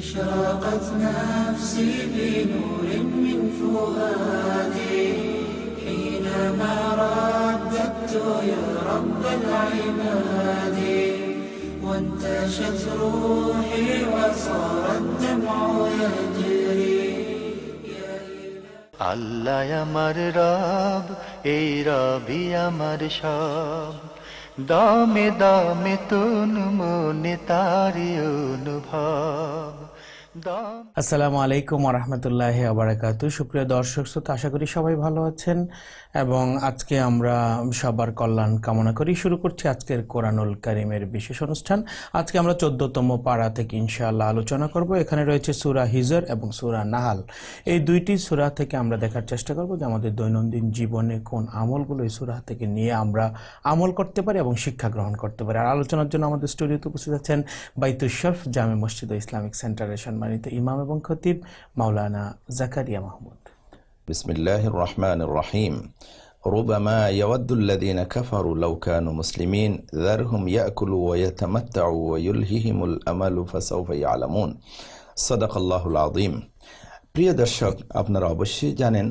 أشرقت نفسي بنور من فؤادي حينما رددت يا رب العباد وانتشت روحي وصار الدمع يجري আল্লাহ আমার রব এই রবি আমার সব দামে দামে তুন মনে তারি অনুভব দাম আসসালামু আলাইকুম রহমতুল্লাহ আবরাকাতু সুপ্রিয় দর্শক শ্রোতা আশা করি সবাই ভালো আছেন। এবং আজকে আমরা সবার কল্যাণ কামনা করি। শুরু করছি আজকের কোরআনুল কারিমের বিশেষ অনুষ্ঠান। আজকে আমরা চোদ্দতম পাড়া থেকে ইনশাআল্লাহ আলোচনা করব। এখানে রয়েছে সুরা হিজর এবং সুরা নাহাল। এই দুইটি সুরা থেকে আমরা দেখার চেষ্টা করব যে আমাদের দৈনন্দিন জীবনে কোন আমলগুলো এই সুরা থেকে নিয়ে আমরা আমল করতে পারি এবং শিক্ষা গ্রহণ করতে পারি। আর আলোচনার জন্য আমাদের স্টুডিওতে উপস্থিত আছেন বাইতুল শরফ জামে মসজিদ ইসলামিক সেন্টারের সম্মানিত ইমাম এবং খতিব মাওলানা জাকারিয়া মাহমুদ। بسم الله الرحمن الرحيم ربما يود الذين كفروا لو كانوا مسلمين ذرهم يأكلوا ويتمتعوا ويلههم الأمل فسوف يعلمون صدق الله العظيم প্রিয় দর্শক আপনারা অবশ্যই জানেন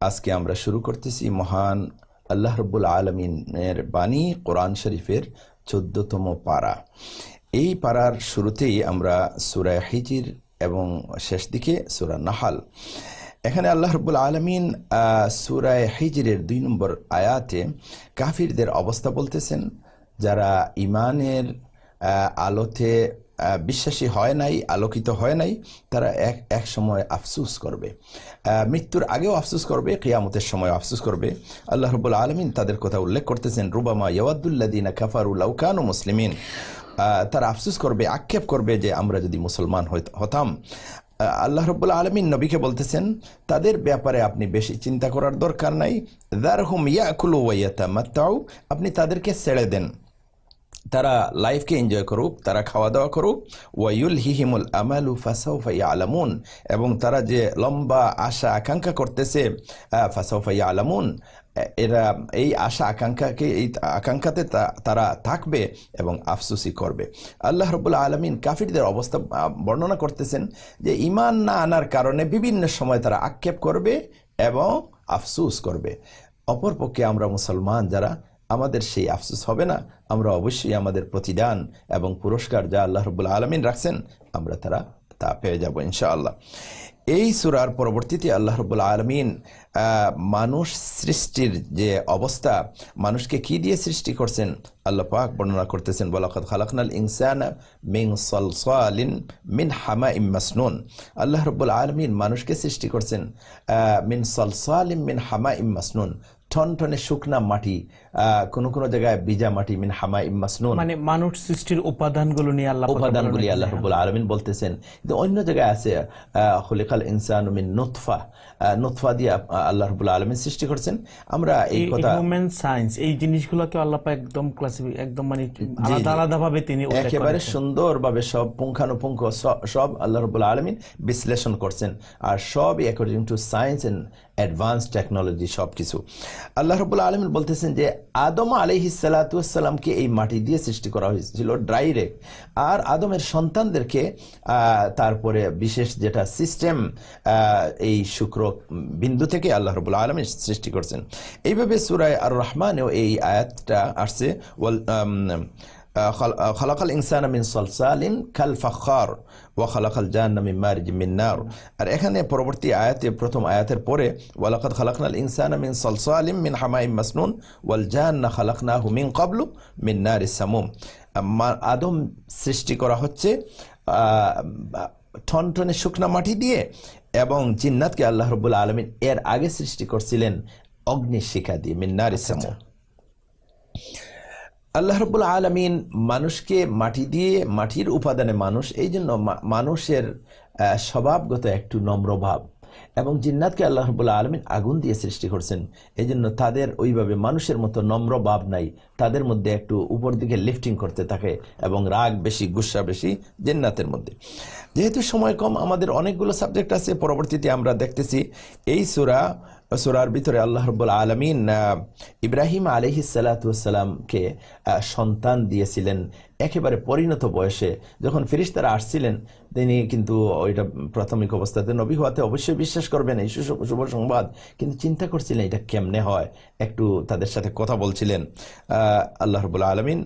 আজকে আমরা শুরু করতেছি মহান আল্লাহ রব্বুল আলমিনের বাণী কোরআন শরীফের চোদ্দতম পাড়া এই পাড়ার শুরুতেই আমরা সুরা হিজির এবং শেষ দিকে সুরা নাহাল এখানে আল্লাহ রব্বুল আলমিন সুরায় হিজরের দুই নম্বর আয়াতে কাফিরদের অবস্থা বলতেছেন, যারা ইমানের আলোতে বিশ্বাসী হয় নাই, আলোকিত হয় নাই, তারা এক এক সময় আফসুস করবে। মৃত্যুর আগেও আফসুস করবে, কেয়ামতের সময় আফসুস করবে। আল্লাহ রব্বুল আলমিন তাদের কথা উল্লেখ করতেছেন, রুবামা ইয়াওয়াদুল্লাদিনা কাফারুল আউকানু মুসলিমিন। তারা আফসুস করবে, আক্ষেপ করবে যে আমরা যদি মুসলমান হতাম। আল্লাহ রব্বুল আলমিন নবীকে বলতেছেন তাদের ব্যাপারে আপনি বেশি চিন্তা করার দরকার নাই। দার হুম ইয়াকুলু ওয়াইয়াতা মাত্তাউ আপনি তাদেরকে ছেড়ে দেন। তারা লাইফকে এনজয় করুক তারা খাওয়া দাওয়া করুক। ওয়াইউল হিহিমুল আমালু ফাসাউফা আলামুন এবং তারা যে লম্বা আশা আকাঙ্ক্ষা করতেছে আহ, ফাসাউফা আলামুন এরা এই আশা আকাঙ্ক্ষাকে, এই আকাঙ্ক্ষাতে তারা থাকবে এবং আফসুসি করবে। আল্লাহ রবুল্লা আলমিন কাফিরদের অবস্থা বর্ণনা করতেছেন যে ইমান না আনার কারণে বিভিন্ন সময় তারা আক্ষেপ করবে এবং আফসুস করবে। অপরপক্ষে আমরা মুসলমান যারা, আমাদের সেই আফসুস হবে না। আমরা অবশ্যই আমাদের প্রতিদান এবং পুরস্কার যা আল্লাহ রবুল্লা আলমিন রাখছেন, আমরা তারা তা পেয়ে যাব ইনশাআল্লাহ। এই সুরার পরবর্তীতে আল্লাহ রবুল্লা আলমিন মানুষ সৃষ্টির যে অবস্থা, মানুষকে কি দিয়ে সৃষ্টি করছেন? আল্লাহ পাক বর্ণনা করতেছেন বলাকত খালাকনাল ইনসান মিন সলসালিন মিন হামা ইম মাসনুন। আল্লাহ রব্বুল আলমিন মানুষকে সৃষ্টি করছেন মিন সলসালিম মিন হামা ইম মাসনুন। ঠনঠনে শুকনা মাটি কোনো কোন জায়গায় বিজা মাটি মিন হামা ইম মাসনুন। মানে মানুষ সৃষ্টির উপাদানগুলো নিয়ে আল্লাহ উপাদানগুলি আল্লাহ রবুল আলমিন বলতেছেন। কিন্তু অন্য জায়গায় আছে হলিকাল ইনসান মিন নুৎফা আহ, নুৎফা দিয়ে আল্লাহ রবুল আলমিন সৃষ্টি করছেন। আমরা এই কথা হিউম্যান সায়েন্স এই জিনিসগুলোকে আল্লাহ পাক একদম ক্লাসিফিক একদম মানে আলাদা আলাদা ভাবে তিনি একেবারে। সুন্দরভাবে সব পুঙ্খানুপুঙ্খ সব আল্লাহ রবুল আলমিন বিশ্লেষণ করছেন। আর সবই according to science and advance technology সব কিছু আল্লাহ রবুল আলমিন বলতেছেন যে আদম আলহিসাল্লাতুসাল্লামকে এই মাটি দিয়ে সৃষ্টি করা হয়েছিল ডাইরেক্ট। আর আদমের সন্তানদেরকে তারপরে বিশেষ যেটা সিস্টেম এই শুক্র বিন্দু থেকে আল্লাহ রবুল আলমের সৃষ্টি করছেন। এইভাবে সুরায় আর রহমানেও এই আয়াতটা আসছে। ওয়াল খালাকাল ইনসান মিন সলসালিন খাল ফাখার ওয়া খালাকাল জাহান্নাম মিন মারিজ মিন আর এখানে পরবর্তী আয়াতে প্রথম আয়াতের পরে, ওয়ালাকাদ খালাকনাল ইনসান মিন সলসালিম মিন হামাইম মাসনুন, ওয়াল জাহান্না খালাকনাহু মিন ক্বাবলু মিন নার সামুম। আদম সৃষ্টি করা হচ্ছে ঠনঠনে শুকনা মাটি দিয়ে এবং জিন্নাতকে আল্লাহ রবুল্লা আলমিন এর আগে সৃষ্টি করছিলেন অগ্নিশিখা দিয়ে মিন্নার ইসামুম আল্লাহ রব্বুল আলমিন মানুষকে মাটি দিয়ে মাটির উপাদানে মানুষ এই জন্য মানুষের স্বভাবগত একটু নম্র ভাব। এবং জিন্নাতকে আল্লাহ রব্বুল আলমিন আগুন দিয়ে সৃষ্টি করছেন। এই জন্য তাদের ওইভাবে মানুষের মতো নম্র ভাব নাই। তাদের মধ্যে একটু উপর দিকে লিফটিং করতে থাকে এবং রাগ বেশি, গুসা বেশি জিন্নাতের মধ্যে। যেহেতু সময় কম, আমাদের অনেকগুলো সাবজেক্ট আছে। পরবর্তীতে আমরা দেখতেছি, এই সুরা সুরার ভিতরে আল্লাহ রব্বুল আলমিন ইব্রাহিম আলহি সালাতামকে সন্তান দিয়েছিলেন একেবারে পরিণত বয়সে। যখন ফিরিস্তারা আসছিলেন, তিনি কিন্তু ওইটা প্রাথমিক অবস্থাতে নবী হওয়াতে অবশ্যই বিশ্বাস করবেন, এই শুভ সংবাদ। কিন্তু চিন্তা করছিলেন এটা কেমনে হয়? একটু তাদের সাথে কথা বলছিলেন। আল্লাহ রবুল আলমিন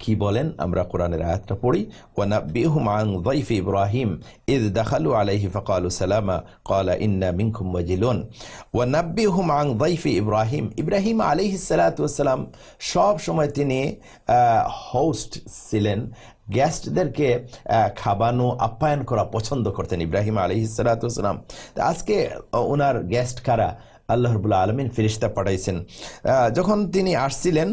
কি বলেন? আমরা কোরআনের আয়াতটা পড়ি, ওয়ানাব্বিহুম আন যাইফি ইব্রাহিম, ইদ দাখালু আলাইহি ফাকালু সালামা, ক্বালা ইন্না মিনকুম ওয়াজিলুন। ওয়ানাব্বিহুম আন যাইফি ইব্রাহিম ইব্রাহিম আলাইহিস সালাতু ওয়াসসালাম, সব সময় তিনি হোস্ট ছিলেন। গেস্টদেরকে খাবানো, আপ্যায়ন করা পছন্দ করতেন ইব্রাহিম তা আজকে ওনার গেস্ট কারা? আল্লাহ রবুল্লা আলমিন ফিরিস্তা পাঠাইছেন। যখন তিনি আসছিলেন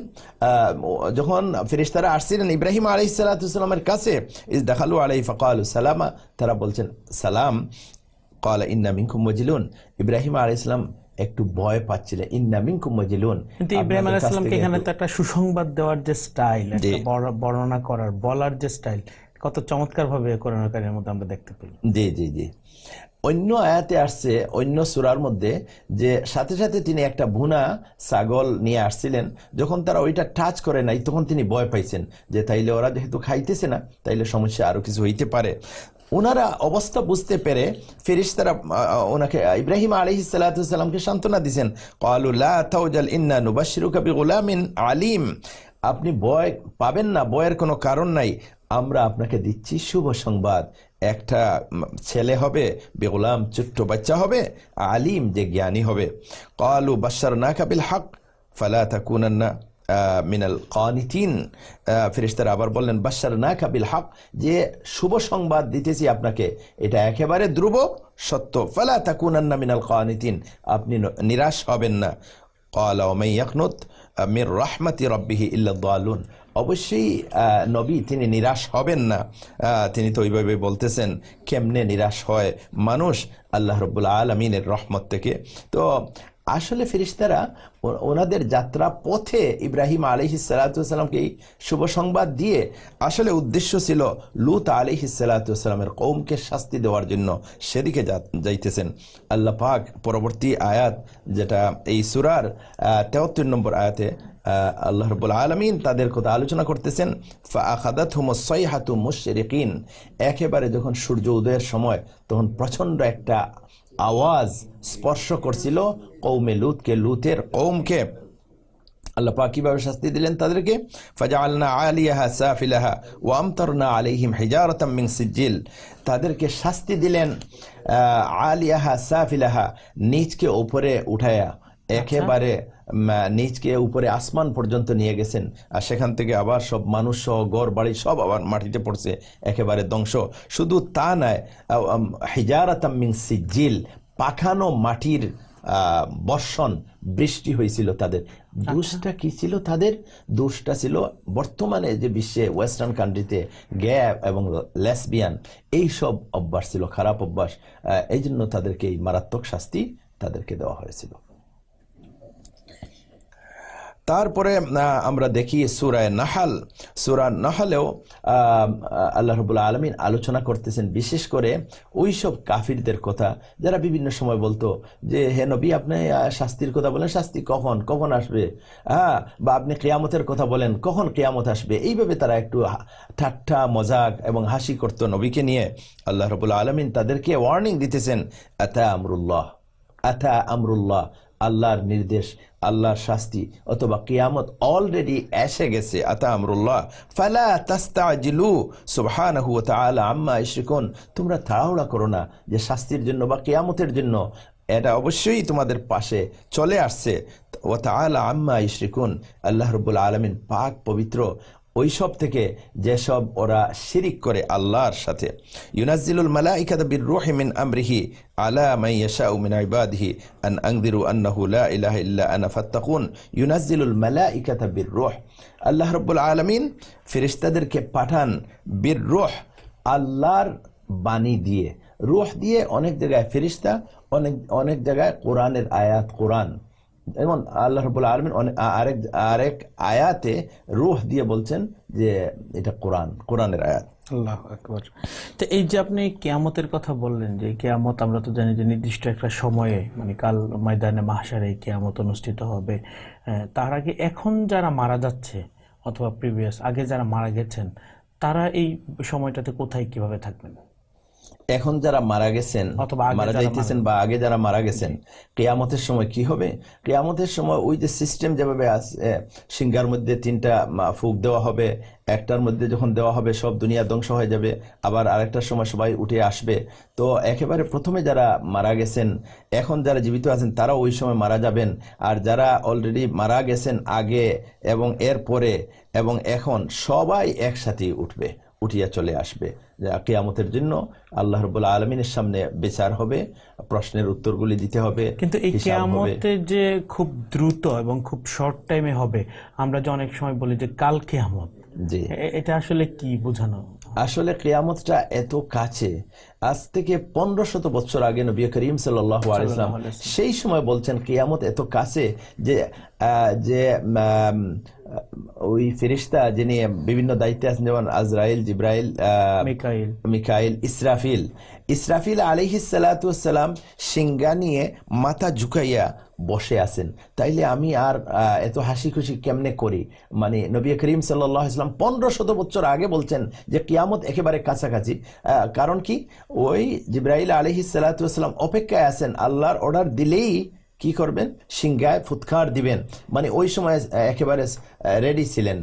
যখন ফিরিস্তারা আসছিলেন ইব্রাহিম আলি সালাতামের কাছে ইস দেখালু আলাই ফকাল সালামা? তারা বলছেন সালাম। কল ইন্না মিনকুম মজিলুন ইব্রাহিম আলী ইসলাম একটু ভয় পাচ্ছিলেন ইন্না মিনকুম মজিলুন কিন্তু ইব্রাহিম কাছ এখানে তো একটা সুসংবাদ দেওয়ার যে স্টাইল জি। বর্ণনা করার বলার যে স্টাইল কত চমৎকার ভাবে কোরআনকারীর মধ্যে আমরা দেখতে পাই জি জি জি। অন্য আয়াতে আসছে, অন্য সুরার মধ্যে, যে সাথে সাথে তিনি একটা ভুনা ছাগল নিয়ে আসছিলেন, যখন তারা ওইটা টাচ করে নাই, তখন তিনি ভয় পাইছেন, যে তাইলে ওরা যেহেতু খাইতেছে না, তাইলে সমস্যা আরও কিছু হইতে পারে। ওনারা অবস্থা বুঝতে পেরে ফেরিস্তারা ওনাকে ইব্রাহিম আলহি সাল্লাতামকে সান্ত্বনা দিছেন কালুল্লাহ তাউজাল ইন্না নুবাশিরুকা বিগুলামিন আলিম। আপনি বয় পাবেন না বয়ের কোনো কারণ নাই। আমরা আপনাকে দিচ্ছি শুভ সংবাদ। একটা ছেলে হবে, বেগুলাম ছোট্ট বাচ্চা হবে, আলিম যে জ্ঞানী হবে। কালু বাসার না কাবিল হক, ফালা তাকুনান্না মিনাল কানিতিন। ফেরিস্তারা আবার বললেন বাসার না কাবিল হক, যে শুভ সংবাদ দিতেছি আপনাকে, এটা একেবারে ধ্রুব সত্য। ফালা তাকুনান্না মিনাল কানিতিন, আপনি নিরাশ হবেন না। কালা ওমাই ইয়াকনুত মির রহমতি রব্বিহি ইল্লা দালুন। অবশ্যই নবী তিনি নিরাশ হবেন না। তিনি তো ওইভাবে বলতেছেন, কেমনে নিরাশ হয় মানুষ? আল্লাহ রব্বুল আলমিনের রহমত থেকে। তো আসলে ফেরিস্তারা ওনাদের যাত্রা পথে ইব্রাহিম আলহি সালাতামকে এই শুভ সংবাদ দিয়ে আসলে উদ্দেশ্য ছিল লুত আলহি সালাতামের কৌমকে শাস্তি দেওয়ার জন্য সেদিকে যাইতেছেন। আল্লাহ পাক পরবর্তী আয়াত, যেটা এই সুরার তেহত্তর নম্বর আয়াতে আল্লাহ রবুল আলমিন তাদের কথা আলোচনা করতেছেন ফাখাদাত একেবারে যখন সূর্য উদয়ের সময় তখন প্রচণ্ড একটা আওয়াজ স্পর্শ করছিল কৌমে লুতকে লুতের কৌমকে আল্লাহ পাক কীভাবে শাস্তি দিলেন তাদেরকে? ফাজআলনা আলিয়াহা সাফিলাহা ওয়া আমতারনা আলাইহিম হিজারাতাম সিজিল তাদেরকে শাস্তি দিলেন আলিয়াহা সাফিলাহা, নিচকে ওপরে উঠায়া। একেবারে উম, নিচকে উপরে আসমান পর্যন্ত নিয়ে গেছেন। আর সেখান থেকে আবার সব মানুষ সহ গড় বাড়ি সব আবার মাটিতে পড়ছে একেবারে ধ্বংস। শুধু তা নয় হিজারাতাম সিজিল পাখানো মাটির বর্ষণ বৃষ্টি হয়েছিল তাদের। দোষটা কি ছিল তাদের? দোষটা ছিল বর্তমানে যে বিশ্বে ওয়েস্টার্ন কান্ট্রিতে গ্যাপ এবং লেসবিয়ান এই সব অভ্যাস ছিল খারাপ অভ্যাস। এই জন্য তাদেরকে এই মারাত্মক শাস্তি তাদেরকে দেওয়া হয়েছিল। তারপরে আমরা দেখি সুরায় নাহাল। সুরা নাহালেও আল্লাহ রবুল্লা আলমিন আলোচনা করতেছেন বিশেষ করে ওই সব কাফিরদের কথা, যারা বিভিন্ন সময় বলতো যে, হে নবী, আপনি শাস্তির কথা বলেন, শাস্তি কখন? কখন আসবে? হ্যাঁ বা আপনি কেয়ামতের কথা বলেন, কখন কেয়ামত আসবে? এইভাবে তারা একটু ঠাট্টা, মজাক এবং হাসি করতো নবীকে নিয়ে। আল্লাহ রবুল্লা আলমিন তাদেরকে ওয়ার্নিং দিতেছেন, আতা আমরুল্লাহ আতা আমরুল্লাহ। আল্লাহর নির্দেশ, আল্লাহর শাস্তি অথবা কিয়ামত অলরেডি এসে গেছে। আতা আমরুল্লাহ। ফালা তাস্তাজিলু, সুবহানাহু ওয়া তাআলা আম্মা ইশরিকুন। তোমরা তাড়াহুড়া করো না যে শাস্তির জন্য বা কিয়ামতের জন্য। এটা অবশ্যই তোমাদের পাশে চলে আসছে। ওয়া তাআলা আম্মা ইশরিকুন। আল্লাহ রাব্বুল আলমিন পাক পবিত্র ওইসব থেকে যেসব ওরা শিরিক করে আল্লাহর সাথে। ইউনাজ্জিলুল মালাইকাতা বিররূহি মিন আমরিহি, আলা মান ইয়াশাউ মিন ইবাদিহি, আন আংদিরু আন্নাহু লা ইলাহা ইল্লা আনা ফাত্তাকুন। ইউনাজ্জিলুল মালাইকাতা বিররূহ। আল্লাহ রাব্বুল আলামিন ফেরেশতাদেরকে পাঠান বিররূহ, আল্লাহর বাণী দিয়ে। রূহ দিয়ে অনেক জায়গায় ফেরিস্তা অনেক অনেক জায়গায় কোরআনের আয়াত, কোরআন। যেমন আল্লাহ রবুল্লা আলমিন আরেক আরেক আয়াতে রুহ দিয়ে বলছেন যে এটা কোরআন, কোরআনের আয়াত। তো এই যে আপনি কেয়ামতের কথা বললেন যে কেয়ামত আমরা তো জানি যে নির্দিষ্ট একটা সময়ে মানে কাল ময়দানে মাহসারে কেয়ামত অনুষ্ঠিত হবে। তার আগে এখন যারা মারা যাচ্ছে অথবা প্রিভিয়াস, আগে যারা মারা গেছেন, তারা এই সময়টাতে কোথায় কীভাবে থাকবেন? এখন যারা মারা গেছেন মারা যাইতেছেন বা আগে যারা মারা গেছেন কেয়ামতের সময় কি হবে? কেয়ামতের সময় ওই যে সিস্টেম যেভাবে আছে সিঙ্গার মধ্যে তিনটা ফুক দেওয়া হবে একটার মধ্যে যখন দেওয়া হবে সব দুনিয়া ধ্বংস হয়ে যাবে আবার আরেকটার সময় সবাই উঠে আসবে। তো একেবারে প্রথমে যারা মারা গেছেন এখন যারা জীবিত আছেন তারা ওই সময় মারা যাবেন। আর যারা অলরেডি মারা গেছেন আগে এবং এর পরে এবং এখন সবাই একসাথে উঠবে উঠিয়া চলে আসবে। কেয়ামতের জন্য আল্লাহ রবুল্লা আলমিনের সামনে বিচার হবে প্রশ্নের উত্তরগুলি দিতে হবে কিন্তু এই কেয়ামতের যে খুব দ্রুত এবং খুব শর্ট টাইমে হবে আমরা যে অনেক সময় বলি যে কাল কেয়ামত জি। এটা আসলে কি বোঝানো? আসলে কেয়ামতটা এত কাছে আজ থেকে পনেরো শত বছর আগে নবী করিম সাল্লাহ আলাইসলাম সেই সময় বলছেন কেয়ামত এত কাছে যে যে ওই ফেরিস্তা যিনি বিভিন্ন দায়িত্বে আছেন যেমন আজরাইল জিব্রাইল মিকাইল। ইসরাফিল। ইসরাফিল আলিহিসালাম সিঙ্গা নিয়ে মাথা ঝুঁকাইয়া বসে আছেন। তাইলে আমি আর এত হাসি খুশি কেমনে করি? মানে নবী করিম সাল্লাহ ইসলাম পনেরো শত বছর আগে বলছেন যে কিয়ামত একেবারে কাছাকাছি। কারণ কি? ওই জিব্রাইল আলিহিসাল্লাম অপেক্ষায় আছেন আল্লাহর অর্ডার দিলেই কি করবেন? সিংগায় ফুৎকার দিবেন। মানে ওই সময় একেবারে রেডি ছিলেন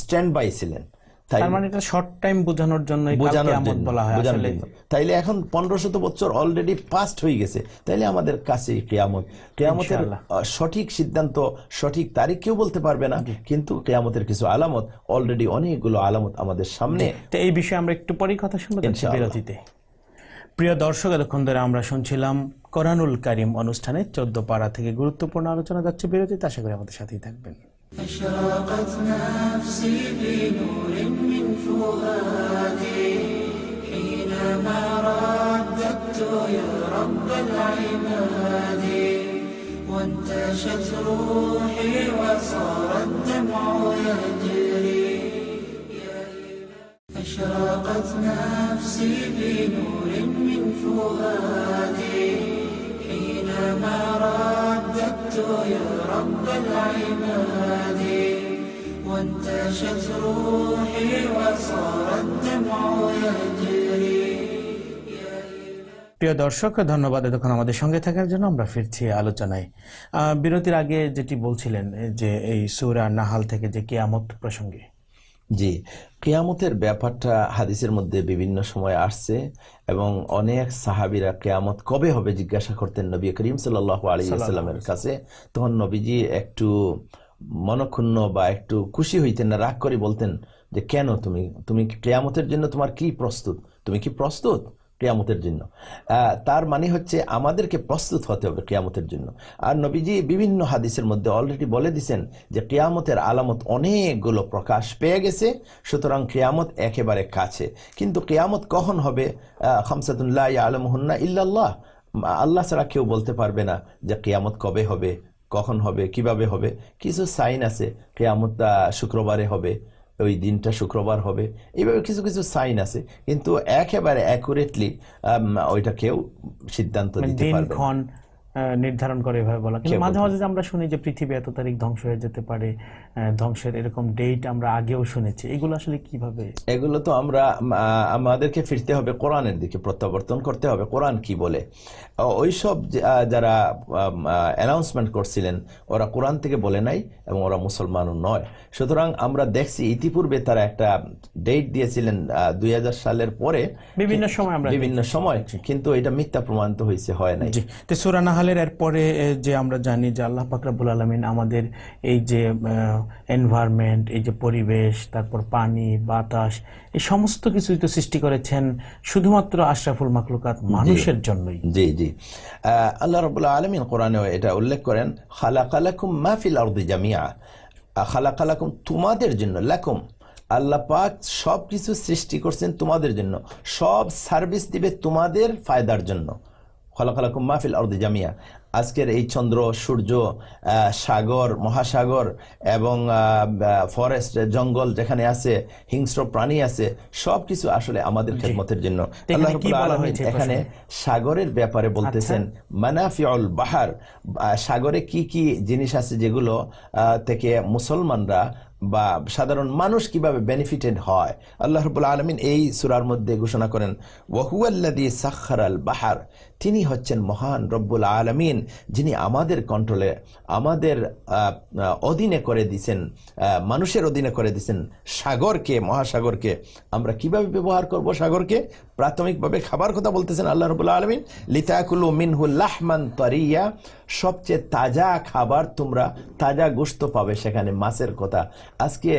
স্ট্যান্ড বাই ছিলেন তার মানে এটা শর্ট টাইম বোঝানোর জন্য বোঝানোর জন্য বলা হয় আসলে। তাইলে এখন পনেরো শত বছর অলরেডি পাস্ট হয়ে গেছে। তাইলে আমাদের কাছে কেয়ামত। কেয়ামতের সঠিক সিদ্ধান্ত সঠিক তারিখ কেউ বলতে পারবে না কিন্তু কেয়ামতের কিছু আলামত অলরেডি অনেকগুলো আলামত আমাদের সামনে তো এই বিষয়ে আমরা একটু পরেই কথা শুনব বিরতিতে। প্রিয় দর্শক এতক্ষণ ধরে আমরা শুনছিলাম কোরআনুল কারিম অনুষ্ঠানে চোদ্দ পাড়া থেকে গুরুত্বপূর্ণ আলোচনা যাচ্ছে বিরতিতে আশা করি আমাদের সাথেই থাকবেন أشرقت نفسي بنور من فؤادي حينما رددت يا رب العباد وانتشت روحي وصار الدمع يجري أشرقت نفسي بنور من فؤادي حينما رددت يا رب العباد وانتشت روحي وصار الدمع يجري প্রিয় দর্শক ধন্যবাদ এতক্ষণ আমাদের সঙ্গে থাকার জন্য আমরা ফিরছি আলোচনায় আহ, বিরতির আগে যেটি বলছিলেন যে এই সুরা নাহাল থেকে যে কেয়ামত প্রসঙ্গে জি। কেয়ামতের ব্যাপারটা হাদিসের মধ্যে বিভিন্ন সময় আসছে এবং অনেক সাহাবিরা কেয়ামত কবে হবে জিজ্ঞাসা করতেন নবী করিম সাল্লাহ আলিয়াল্লামের কাছে। তখন নবীজি একটু মনক্ষুণ্ণ বা একটু খুশি হইতেন না রাগ করে বলতেন যে কেন তুমি তুমি কি কেয়ামতের জন্য তোমার কি প্রস্তুত? তুমি কি প্রস্তুত? কেয়ামতের জন্য। তার মানে হচ্ছে আমাদেরকে প্রস্তুত হতে হবে কেয়ামতের জন্য। আর নবীজি বিভিন্ন হাদিসের মধ্যে অলরেডি বলে দিছেন যে কেয়ামতের আলামত অনেকগুলো প্রকাশ পেয়ে গেছে সুতরাং কেয়ামত একেবারে কাছে। কিন্তু কেয়ামত কখন হবে? আহ, খামসাতুল্লাহ আলমহন্না ইল্লাল্লাহ। আল্লাহ ছাড়া কেউ বলতে পারবে না যে কেয়ামত কবে হবে কখন হবে কীভাবে হবে। কিছু সাইন আছে কেয়ামত শুক্রবারে হবে। ওই দিনটা শুক্রবার হবে। এইভাবে কিছু কিছু সাইন আছে। কিন্তু একেবারে অ্যাকুরেটলি ওইটা কেউ সিদ্ধান্ত নিতে দিতে পারবে নির্ধারণ করে এভাবে বলা। কিন্তু মাঝে মাঝে আমরা শুনি যে পৃথিবী এত তারিখ ধ্বংস হয়ে যেতে পারে ধ্বংসের এরকম ডেট আমরা আগেও শুনেছি। এগুলো আসলে কীভাবে? এগুলো তো আমরা আমাদেরকে ফিরতে হবে কোরআনের দিকে প্রত্যাবর্তন করতে হবে। কোরআন কি বলে? আহ, ওইসব যারা অ্যানাউন্সমেন্ট করছিলেন ওরা কোরআন থেকে বলে নাই এবং ওরা মুসলমানও নয়। সুতরাং আমরা দেখছি ইতিপূর্বে তারা একটা ডেট দিয়েছিলেন দুই হাজার সালের পরে। বিভিন্ন সময় আমরা বিভিন্ন সময় কিন্তু এটা মিথ্যা প্রমাণিত হয়েছে হয় নাই। জি। সুরা এরপরে যে আমরা জানি যে আল্লাহ পাকরাবুল আলমিন আমাদের এই যে এনভায়রনমেন্ট এই যে পরিবেশ তারপর পানি বাতাস এই সমস্ত কিছুই তো সৃষ্টি করেছেন শুধুমাত্র আশরাফুল মাকলুকাত মানুষের জন্যই। জি জি। আল্লাহ রবুল্লাহ আলমিন কোরআনে এটা উল্লেখ করেন খালাকালাকুম মাহফিল আরদি জামিয়া খালাকালাকুম তোমাদের জন্য লাকুম। আল্লাহ পাক সব কিছু সৃষ্টি করছেন তোমাদের জন্য। সব সার্ভিস দিবে তোমাদের ফায়দার জন্য। খলাকালাকুম মাহফিল জামিয়া। আজকের এই চন্দ্র সূর্য সাগর মহাসাগর এবং ফরেস্ট জঙ্গল যেখানে আছে হিংস্র প্রাণী আছে সবকিছু আসলে আমাদের খেদমতের জন্য। এখানে সাগরের ব্যাপারে বলতেছেন মানাফিউল বাহার সাগরে কি কি জিনিস আছে যেগুলো আহ, থেকে মুসলমানরা বা সাধারণ মানুষ কীভাবে বেনিফিটেড হয়? আল্লাহ রবুল আলমিন এই সুরার মধ্যে ঘোষণা করেন ওয়াহুয়াল্লাদি সাক্ষর আল বাহার তিনি হচ্ছেন মহান রব্বুল আলমিন, যিনি আমাদের কন্ট্রোলে আমাদের অধীনে করে দিছেন মানুষের অধীনে করে দিছেন সাগরকে, মহাসাগরকে। আমরা কীভাবে ব্যবহার করব সাগরকে? প্রাথমিকভাবে খাবার কথা বলতেছেন আল্লাহ রবুল্লা আলমিন, লিতাকুলু মিনহুল লাহমান তরিয়া, সবচেয়ে তাজা খাবার তোমরা তাজা গোস্ত পাবে সেখানে মাছের কথা। আজকে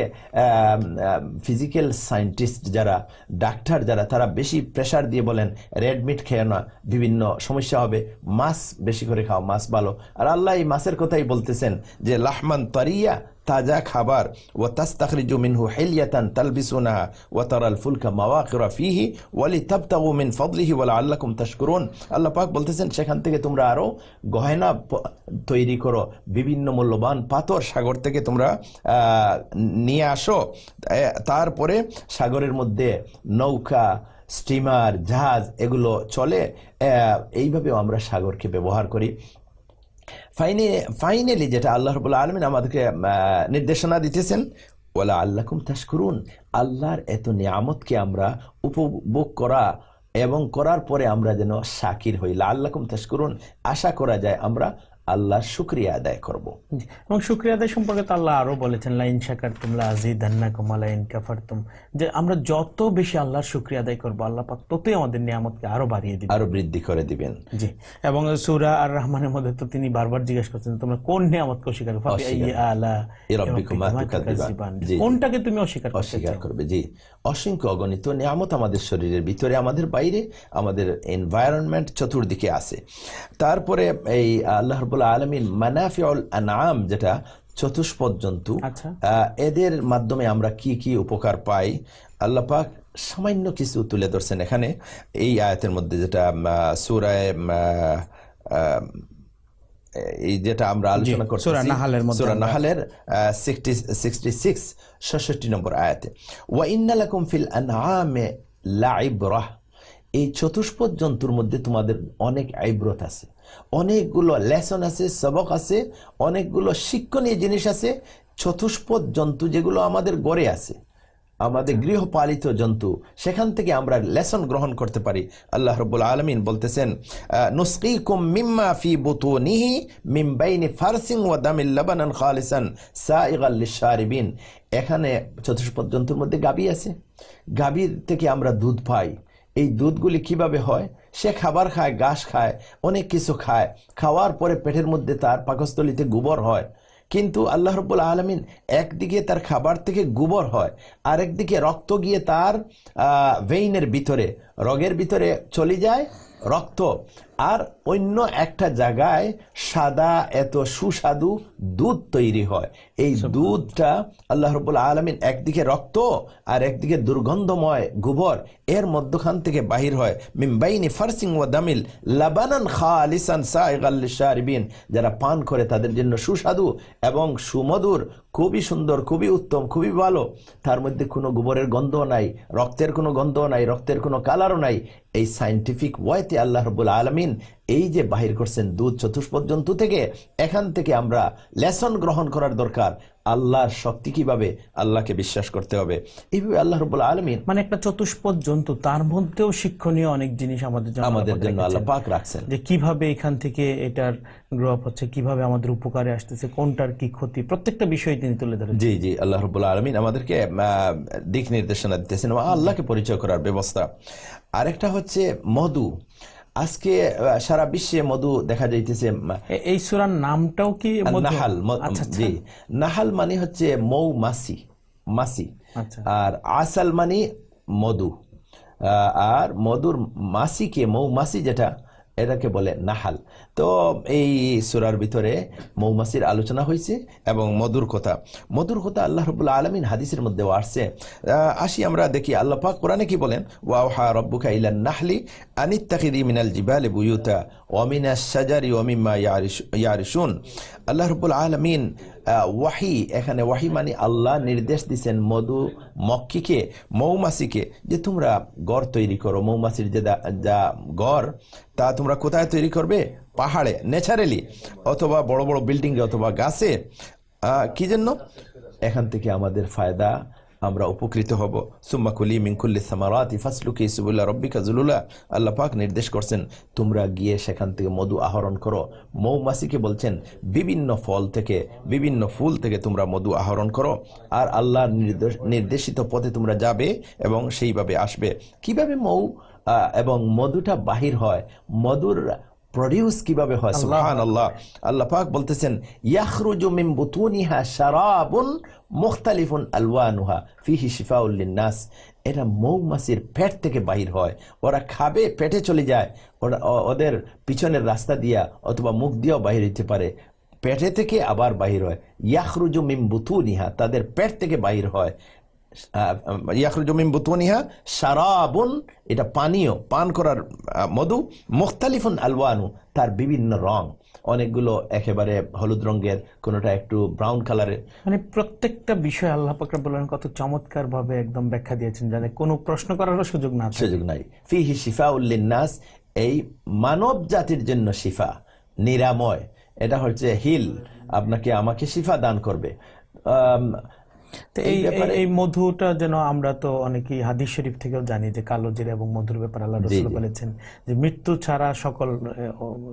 ফিজিক্যাল সায়েন্টিস্ট যারা, ডাক্তার যারা, তারা বেশি প্রেশার দিয়ে বলেন রেড মিট খেয়ে না, বিভিন্ন সমস্যা হবে, মাছ বেশি করে খাও, মাছ ভালো। আর আল্লাহ এই মাছের কথাই বলতেছেন যে, লাহমান তরিয়া তাজা খাবার। ও তাস্তাখরিজু মিনহু হিলিয়াতান তালবিসুনাহা ওয়া তারাল ফুলকা মাওয়াকিরা ফিহি ওয়ালি তাবতাগু মিন ফাদলিহি ওয়া লাআল্লাকুম তাশকুরুন। আল্লাহ পাক বলতেছেন, সেখান থেকে তোমরা আরও গহনা তৈরি করো, বিভিন্ন মূল্যবান পাথর সাগর থেকে তোমরা নিয়ে আসো। তারপরে সাগরের মধ্যে নৌকা, স্টিমার, জাহাজ এগুলো চলে। এইভাবেও আমরা সাগরকে ব্যবহার করি। ফাইনে ফাইনালি যেটা আল্লাহ রবুল্লা আলমিন আমাদেরকে নির্দেশনা দিতেছেন ওলা আল্লাহকুম করুন আল্লাহর এত নিয়ামতকে আমরা উপভোগ করা এবং করার পরে আমরা যেন শাকির হই। আল্লাহকুম করুন আশা করা যায় আমরা আল্লাহর শুক্রিয়া আদায় করব। এবং শুক্রিয়া আদায় সম্পর্কে তো আল্লাহ আরও বলেছেন লাইন শাকার তুমলা আজিদান্নাকুম লাইন কাফারতুম। যে আমরা যত বেশি আল্লাহর শুক্রিয়া আদায় করব আল্লাহ পাক ততই আমাদের নিয়ামতকে আরও বাড়িয়ে দিবে আরও বৃদ্ধি করে দিবেন। জি এবং সূরা আর রহমানের মধ্যে তো তিনি বারবার জিজ্ঞেস করছেন তোমরা কোন নিয়ামতকে অস্বীকার। কোনটাকে তুমি অস্বীকার অস্বীকার করবে জি। অসংখ্য অগণিত নিয়ামত আমাদের শরীরের ভিতরে আমাদের বাইরে আমাদের এনভায়রনমেন্ট চতুর্দিকে আছে। তারপরে এই আল্লাহ রবুল্লা আলমিন মানাফিউল আনাম যেটা চতুষ্পদ জন্তু আচ্ছা। এদের মাধ্যমে আমরা কি কি উপকার পাই আল্লাহ পাক সামান্য কিছু তুলে ধরছেন এখানে। এই আয়াতের মধ্যে যেটা সুরায় এই যেটা আমরা আলোচনা করছি সূরা নাহালের মধ্যে সূরা আমরা- নাহালের সিক্সটি সিক্স ষষ্ঠটি নম্বর আয়াতে। ওয়া ইন্নালাকুম ফিল আনআমে লাইব্রাহ। এই চতুষ্পদ জন্তুর মধ্যে তোমাদের অনেক আইব্রত আছে। অনেকগুলো লেসন আছে, সবক আছে, অনেকগুলো শিক্ষণীয় জিনিস আছে। চতুষ্পদ জন্তু যেগুলো আমাদের গড়ে আছে, আমাদের গৃহপালিত জন্তু, সেখান থেকে আমরা লেসন গ্রহণ করতে পারি। আল্লাহ রব্বুল আলমিন বলতেছেন নুসকিকুম মিম্মা ফি বুতুনিহি মিম বাইনি ফারসিং ওয়া দামিল লাবানান খালিসান সাইগাল লিশারিবিন এখানে চতুষ্পদ জন্তুর মধ্যে গাবি আছে। গাবির থেকে আমরা দুধ পাই। এই দুধগুলি কীভাবে হয়? সে খাবার খায়, ঘাস খায়, অনেক কিছু খায়। খাওয়ার পরে পেটের মধ্যে তার পাকস্থলিতে গোবর হয়। কিন্তু আল্লাহ রব্বুল আলমিন একদিকে তার খাবার থেকে গোবর হয়, আরেকদিকে রক্ত গিয়ে তার ভেইনের ভিতরে, রগের ভিতরে চলে যায় রক্ত। আর অন্য একটা জায়গায় সাদা এত সুস্বাদু দুধ তৈরি হয়। এই দুধটা আল্লাহ রব্বুল আলমিন একদিকে রক্ত আর একদিকে দুর্গন্ধময় গোবর এর মধ্যখান থেকে বাহির হয়। মিমবাইনি ফারসিং ওয়া দামিল লাবানান খালিসান সাইগাল লিশারিবিন যারা পান করে তাদের জন্য সুস্বাদু এবং সুমধুর খুবই সুন্দর খুবই উত্তম খুবই ভালো। তার মধ্যে কোনো গোবরের গন্ধ নাই রক্তের কোনো গন্ধ নাই রক্তের কোনো কালারও নাই। এই সাইন্টিফিক ওয়াইতে আল্লাহ রব্বুল আলমিন এই যে বাহির করছেন দুধ চতুষ্পদ জন্তু থেকে এখান থেকে আমরা লেসন গ্রহণ করার দরকার। আল্লাহর শক্তি কীভাবে? আল্লাহকে বিশ্বাস করতে হবে। এইভাবে আল্লাহ রব্বুল আলমিন মানে একটা চতুষ্পদ জন্তু তার মধ্যেও শিক্ষণীয় অনেক জিনিস আমাদের জন্য আমাদের জন্য আল্লাহ পাক রাখছেন। যে কীভাবে এখান থেকে এটার গ্রহ হচ্ছে কীভাবে আমাদের উপকারে আসতেছে কোনটার কি ক্ষতি প্রত্যেকটা বিষয় তিনি তুলে ধরেন জি জি আল্লাহ রবুল্লা আলমিন আমাদেরকে দিক নির্দেশনা দিতেছেন আল্লাহকে পরিচয় করার ব্যবস্থা। আরেকটা হচ্ছে মধু। আজকে সারা বিশ্বে মধু দেখা যাইতেছে এই সুরার নামটাও কি? নাহাল আচ্ছা আচ্ছা। জি। নাহাল মানে হচ্ছে মৌ মাসি মাসি আচ্ছা। আর আসাল মানে মধু। আহ, আর মধুর মাসিকে মৌ মাসি যেটা এটাকে বলে নাহাল। তো এই সুরার ভিতরে মৌমাছির আলোচনা হয়েছে এবং মধুর কথা। মধুর কথা আল্লাহ রবুল্লা আলমিন হাদিসের মধ্যেও আসছে। আসি আমরা দেখি, আল্লাহ পাক কোরআনে কি বলেন? ওয়াহা রব্বুকা ইলান নাহলি আনিত্তাখিদি মিনাল জিবালে বুয়ুতা ওয়ামিনা সাজারি ওয়ামিম্মা ইয়ারিশ- ইয়ারিশুন। আল্লাহ রবুল আলমিন ওয়াহি, এখানে ওয়াহি মানে আল্লাহ নির্দেশ দিচ্ছেন মধু মক্কিকে মৌমাছিকে, যে তোমরা গড় তৈরি করো। মৌমাছির যে যা গড়, তা তোমরা কোথায় তৈরি করবে? পাহাড়ে, ন্যাচারালি, অথবা বড় বড় বিল্ডিংয়ে অথবা গাছে কি জন্য? এখান থেকে আমাদের ফায়দা, আমরা উপকৃত হব। সুম্মা কুলি মিনকুল্লি সামারাতি ফাসলুকি সুবুল্লা রব্বিকা জুলুলা। আল্লাহ পাক নির্দেশ করছেন, তোমরা গিয়ে সেখান থেকে মধু আহরণ করো। মৌমাছিকে বলছেন, বিভিন্ন ফল থেকে, বিভিন্ন ফুল থেকে তোমরা মধু আহরণ করো। আর আল্লাহর নির্দেশ, নির্দেশিত পথে তোমরা যাবে এবং সেইভাবে আসবে। কীভাবে মৌ এবং মধুটা বাহির হয়? মধুর প্রডিউস কীভাবে হয়? সুবহান আল্লাহ আল্লাহ পাক বলতেছেন ইয়াখরুজু মিন বুতুনিহা শারাবুন মুখতালিফুন আলওয়ানুহা ফিহি শিফাউল লিন্নাস। এটা মৌমাছির পেট থেকে বাহির হয়। ওরা খাবে পেটে চলে যায়। ওরা ওদের পিছনের রাস্তা দিয়া অথবা মুখ দিয়েও বাহির হইতে পারে। পেটে থেকে আবার বাহির হয়। ইয়াখরুজু মিন বুতুনিহা তাদের পেট থেকে বাহির হয়। ইয়াখরুজু মিন বুতুনিহা শারাবুন এটা পানীয় পান করার মধু মুখতালিফুন আলওয়ানু তার বিভিন্ন রং। অনেকগুলো একেবারে হলুদ রঙের কোনোটা একটু ব্রাউন কালারের। মানে প্রত্যেকটা বিষয় আল্লাহ পাক রব্বুল কত চমৎকার ভাবে একদম ব্যাখ্যা দিয়েছেন যাতে কোনো প্রশ্ন করারও সুযোগ না সুযোগ নাই। ফিহি শিফা উল্লিন্নাস এই মানব জাতির জন্য শিফা নিরাময়। এটা হচ্ছে হিল আপনাকে আমাকে শিফা দান করবে। আম, তো এই এই ব্যাপারে- এই মধুটা যেন আমরা তো অনেকেই হাদিস শরীফ থেকেও জানি যে কালো জিরা এবং মধুর ব্যাপার আল্লাহ রসুল বলেছেন যে মৃত্যু ছাড়া সকল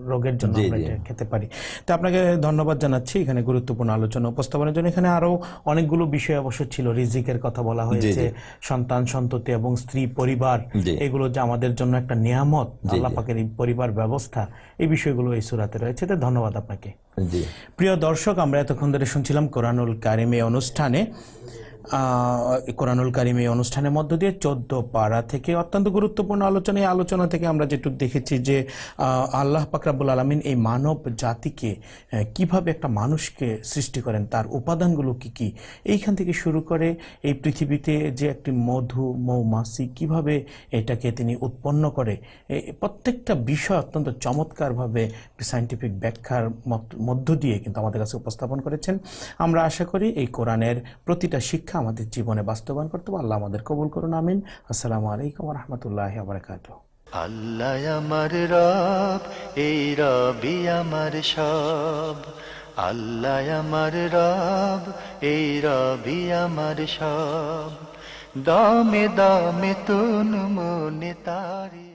রোগের জন্য আমরা এটা খেতে পারি। তো আপনাকে ধন্যবাদ জানাচ্ছি এখানে গুরুত্বপূর্ণ আলোচনা উপস্থাপনের জন্য। এখানে আরও অনেকগুলো বিষয় অবশ্য ছিল। রিজিকের কথা বলা হয়েছে সন্তান সন্ততি এবং স্ত্রী পরিবার এগুলো যে আমাদের জন্য একটা নিয়ামত আল্লাহ পাকের এই পরিবার ব্যবস্থা এই বিষয়গুলো এই সুরাতে রয়েছে। তো ধন্যবাদ আপনাকে। প্রিয় দর্শক আমরা এতক্ষণ ধরে শুনছিলাম কোরআনুল কারিমে অনুষ্ঠানে। কোরআনুল কারিম এই অনুষ্ঠানের মধ্য দিয়ে চোদ্দ পাড়া থেকে অত্যন্ত গুরুত্বপূর্ণ আলোচনা। এই আলোচনা থেকে আমরা যেটুকু দেখেছি যে আল্লাহ পাকরাবুল আলমিন এই মানব জাতিকে কীভাবে একটা মানুষকে সৃষ্টি করেন, তার উপাদানগুলো কি কি, এইখান থেকে শুরু করে এই পৃথিবীতে যে একটি মধু, মৌমাছি, কীভাবে এটাকে তিনি উৎপন্ন করে প্রত্যেকটা বিষয় অত্যন্ত চমৎকারভাবে সাইন্টিফিক ব্যাখ্যার মধ্য দিয়ে কিন্তু আমাদের কাছে উপস্থাপন করেছেন। আমরা আশা করি এই কোরআনের প্রতিটা শিক্ষা আমাদের জীবনে বাস্তবায়ন করতে পারব। আল্লাহ আমাদের কবুল করুন, আমিন। আসসালামু আলাইকুম রহমতুল্লাহ আবরকাত আল্লাহ আমার রব, এই রবি আমার সব। আল্লাহ আমার রব, এই রবি আমার সব। দমে দমে তুন মনে তারি